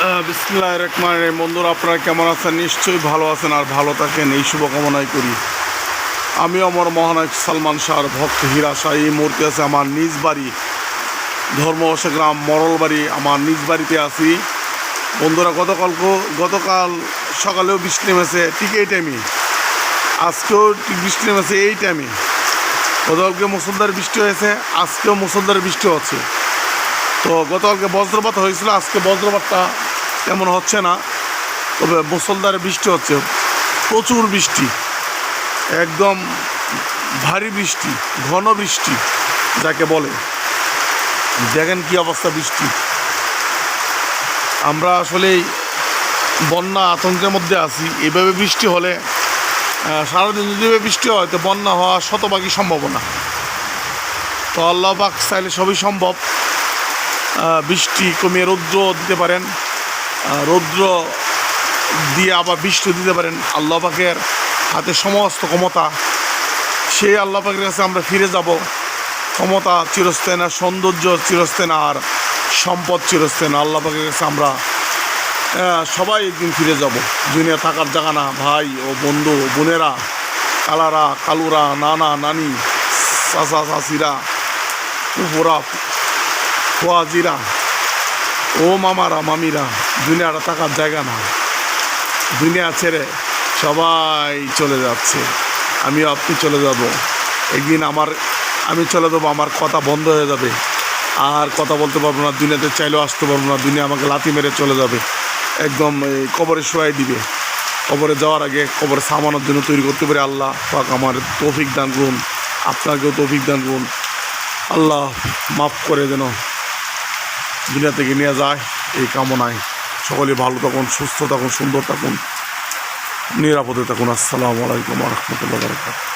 বিসমুল্লাহ রহমান রহিম। বন্ধুরা, আপনারা কেমন আছেন? নিশ্চয়ই ভালো আছেন আর ভালো থাকেন। এই শুভকামনাই করি। আমি আমার মহানায়ক সালমান শাহর ভক্ত হীরা শাহ। এই মূর্তি আছে আমার নিজ বাড়ি ধর্ম গ্রাম মরল বাড়ি আমার নিজ বাড়িতে আছি। বন্ধুরা, গতকাল গতকাল সকালেও বৃষ্টি নেমেছে ঠিক এই টাইমে আজকেও বৃষ্টি নেমেছে এই টাইমে গতকালকে মুসলধারে বৃষ্টি হয়েছে, আজকেও মুসলধারে বৃষ্টি হচ্ছে। তো গতকালকে বজ্রপাত হয়েছিল, আজকে বজ্রপাতটা তেমন হচ্ছে না। তবে মুসলধারে বৃষ্টি হচ্ছে, প্রচুর বৃষ্টি, একদম ভারী বৃষ্টি, ঘন বৃষ্টি যাকে বলে। দেখেন কি অবস্থা বৃষ্টি। আমরা আসলেই বন্যা আতঙ্কের মধ্যে আছি, এভাবে বৃষ্টি হলে সারাদিন যদি বৃষ্টি হয়, তো বন্যা হওয়া শতভাগই সম্ভাবনা। তো আল্লাহ পাক চাইলে সবই সম্ভব। বৃষ্টি কমিয়ে রৌদ্র দিতে পারেন। রৌদ্র দিয়ে আবার বৃষ্টি দিতে পারেন। আল্লাহ পাকের হাতে সমস্ত ক্ষমতা। সেই আল্লাহ পাকের কাছে আমরা ফিরে যাব। ক্ষমতা চিরস্থায়ী না, সৌন্দর্য চিরস্থায়ী আর সম্পদ চিরস্থায়ী আল্লাহ পাকের কাছে আমরা সবাই একদিন ফিরে যাব। দুনিয়া থাকার জায়গা না। ভাই ও বন্ধু বোনেরা, কালারা, কালুরা, নানা, নানি, চাচা, চাচিরা উপরা ফুয়াজিরা ও মামারা, মামিরা দুনিয়াটা থাকার জায়গা না। দুনিয়া ছেড়ে সবাই চলে যাচ্ছে। আমিও আপনি চলে যাব। একদিন আমার, আমি চলে যাব, আমার কথা বন্ধ হয়ে যাবে। আর কথা বলতে পারব না, দুনিয়াতে চাইলেও আসতে পারব না। দুনিয়া আমাকে লাথি মেরে চলে যাবে। একদম এই কবরে শোয়াই দিবে। কবরে যাওয়ার আগে কবরে সামানোর জন্য তৈরি করতে পারে আল্লাহ পাক আমার তৌফিক দান করুন। আপনাকেও তৌফিক দান করুন। আল্লাহ মাফ করে যেন দুনিয়া থেকে নিয়ে যায়, এই কামনায় সকলে ভালো থাকুন, সুস্থ থাকুন, সুন্দর থাকুন, নিরাপদে থাকুন। আসসালামু আলাইকুম রহমতুল্লাহ বরকাত